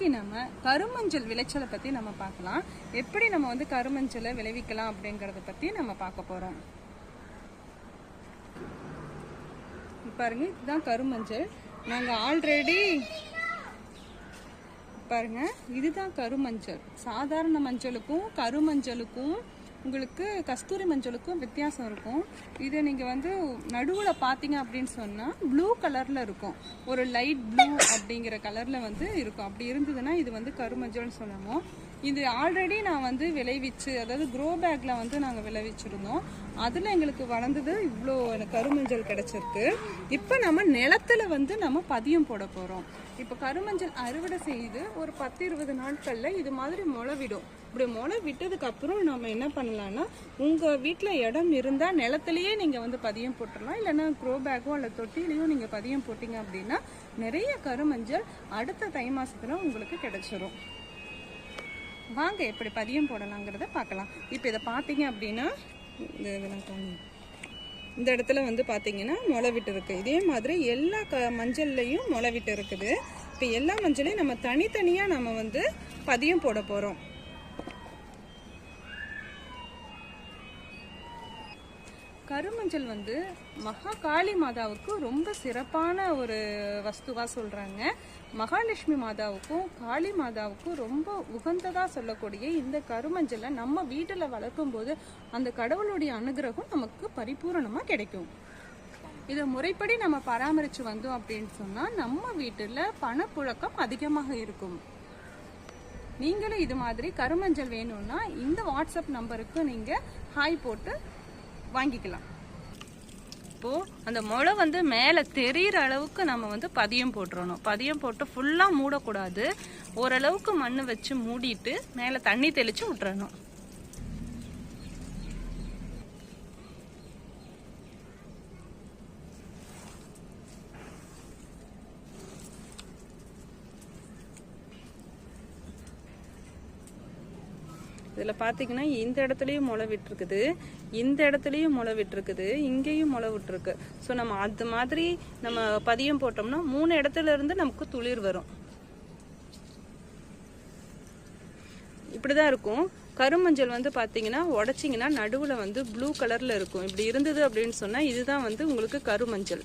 இன்னைக்கு நம்ம கருமஞ்சள் விளைச்சலை பற்றி நம்ம பார்க்கலாம். எப்படி நம்ம வந்து கருமஞ்சளை விளைவிக்கலாம் அப்படிங்கிறத பற்றி நம்ம பார்க்க போகிறோம் பாருங்க இதுதான் கருமஞ்சள். நாங்கள் ஆல்ரெடி பாருங்க இதுதான் கருமஞ்சள். சாதாரண மஞ்சளுக்கும் கருமஞ்சளுக்கும் உங்களுக்கு கஸ்தூரி மஞ்சளுக்கும் வித்தியாசம் இருக்கும். இதை நீங்கள் வந்து நடுவில் பார்த்தீங்க அப்படின்னு சொன்னால் ப்ளூ கலரில் இருக்கும். ஒரு லைட் ப்ளூ அப்படிங்கிற கலரில் வந்து இருக்கும். அப்படி இருந்ததுன்னா இது வந்து கருமஞ்சள்னு சொல்லணும். இது ஆல்ரெடி நான் வந்து விளைவிச்சு அதாவது க்ரோ பேக்கில் வந்து நாங்கள் விளைவிச்சிருந்தோம். அதில் எங்களுக்கு வளர்ந்தது இவ்வளோ எனக்கு கருமஞ்சள் கிடச்சிருக்கு. இப்போ நம்ம நிலத்துல வந்து நம்ம பதியம் போட போகிறோம் இப்போ கருமஞ்சள் அறுவடை செய்து ஒரு பத்து இருபது நாட்களில் இது மாதிரி முளைவிடும். இப்படி முளை விட்டதுக்கப்புறம் நம்ம என்ன பண்ணலாம்னா உங்கள் வீட்டில் இடம் இருந்தால் நிலத்துலையே நீங்கள் வந்து பதியம் போட்டுடலாம். இல்லைன்னா க்ரோ பேக்கோ அல்ல தொட்டிலையோ நீங்கள் பதியம் போட்டிங்க அப்படின்னா நிறைய கருமஞ்சள் அடுத்த தை மாதத்தில் உங்களுக்கு கிடச்சிரும். வாங்க எப்படி பதியம் போடலாங்கிறத பார்க்கலாம். இப்போ இதை பார்த்தீங்க அப்படின்னா இந்த இதெல்லாம் இந்த இடத்துல வந்து பார்த்தீங்கன்னா முளை விட்டு இருக்குது இதே மாதிரி எல்லா க மஞ்சள்லையும் முளை விட்டு இருக்குது. இப்போ எல்லா மஞ்சளையும் நம்ம தனித்தனியாக நம்ம வந்து பதியம் போட போகிறோம் கருமஞ்சள் வந்து மகா காளி மாதாவுக்கு ரொம்ப சிறப்பான ஒரு வஸ்துவாக சொல்கிறாங்க மகாலட்சுமி மாதாவுக்கும் காளி மாதாவுக்கும் ரொம்ப உகந்ததாக சொல்லக்கூடிய இந்த கருமஞ்சளை நம்ம வீட்டில் வளர்க்கும் போது அந்த கடவுளுடைய அனுகிரகம் நமக்கு பரிபூரணமாக கிடைக்கும். இதை முறைப்படி நம்ம பராமரித்து வந்தோம் அப்படின்னு சொன்னால் நம்ம வீட்டில் பணப்புழக்கம் அதிகமாக இருக்கும். நீங்களும் இது மாதிரி கருமஞ்சள் வேணும்னா இந்த வாட்ஸ்அப் நம்பருக்கு நீங்கள் ஹாய் போட்டு வாங்கிக்கலாம். இப்போ அந்த முளை வந்து மேலே தெரியிற அளவுக்கு நம்ம வந்து பதியம் போட்டுறணும். பதியம் போட்டு ஃபுல்லாக மூடக்கூடாது. ஓரளவுக்கு மண் வச்சு மூடிட்டு மேலே தண்ணி தெளித்து விட்டுறணும் இதில் பார்த்தீங்கன்னா இந்த இடத்துலையும் முளை விட்டுருக்குது இந்த இடத்துலையும் முளை விட்டுருக்குது இங்கேயும் முளை விட்டுருக்கு. ஸோ நம்ம அது மாதிரி நம்ம பதியம் போட்டோம்னா மூணு இடத்துல இருந்து நமக்கு துளிர் வரும். இப்படிதான் இருக்கும். கருமஞ்சள் வந்து பார்த்தீங்கன்னா உடச்சிங்கன்னா நடுவில் வந்து ப்ளூ கலரில் இருக்கும். இப்படி இருந்தது அப்படின்னு சொன்னால் இதுதான் வந்து உங்களுக்கு கருமஞ்சள்.